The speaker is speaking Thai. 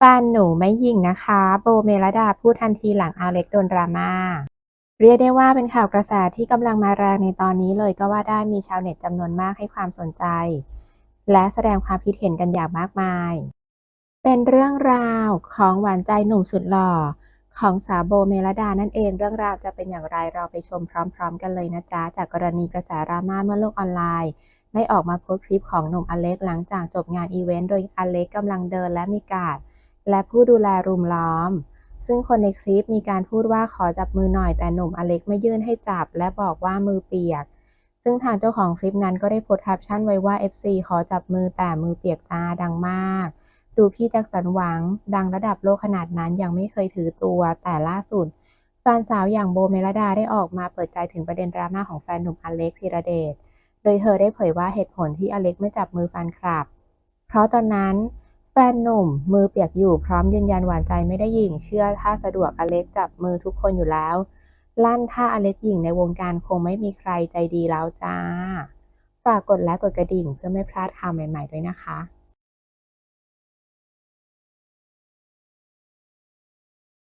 แฟนหนูไม่ยิงนะคะ โบเมลดาพูดทันทีหลังอาเล็กโดนดราม่า เรียกได้ว่าเป็นข่าวกระแสที่กำลังมาแรงในตอนนี้เลยก็ว่าได้มีชาวเน็ตจำนวนมากให้ความสนใจ และแสดงความคิดเห็นกันอย่างมากมาย เป็นเรื่องราวของหวานใจหนุ่มสุดหล่อ ของสาวโบเมลดานั่นเอง เรื่องราวจะเป็นอย่างไรเราไปชมพร้อม ๆ กันเลยนะจ๊ะ จากกรณีกระแสดราม่าเมื่อโลกออนไลน์ได้ออกมาโพสต์คลิปของหนุ่มอเล็กหลังจากจบงานอีเวนต์โดยอเล็กกำลังเดินและมีการ และผู้ดูแลรุมล้อม ซึ่งคนในคลิปมีการพูดว่าขอจับมือหน่อยแต่หนุ่มอเล็กไม่ยื่นให้จับ และบอกว่ามือเปียก ซึ่งทางเจ้าของคลิปนั้นก็ได้โพสต์แคปชั่นไว้ว่า FC ขอจับมือแต่มือเปียกจ้าดังมาก ดูพี่แจ็คสันหวัง ดังระดับโลกขนาดนั้นยังไม่เคยถือตัวแต่ล่าสุดแฟนสาวอย่างโบเมลดาได้ออกมาเปิดใจถึงประเด็นดราม่าของแฟนหนุ่มอเล็กธีรเดช โดยเธอได้เผยว่าเหตุผลที่อเล็กไม่จับมือแฟนคลับ เพราะตอนนั้น แฟนหนุ่ม มือเปียกอยู่พร้อมยืนยันหวานใจไม่ได้หยิงเชื่อถ้าสะดวกอเล็กจับมือทุกคนอยู่แล้ว ลั่นถ้าอเล็กหยิงในวงการคงไม่มีใครใจดีแล้วจ้า ฝากกดไลค์กดกระดิ่งเพื่อไม่พลาดข่าวใหม่ ๆ ด้วยนะคะ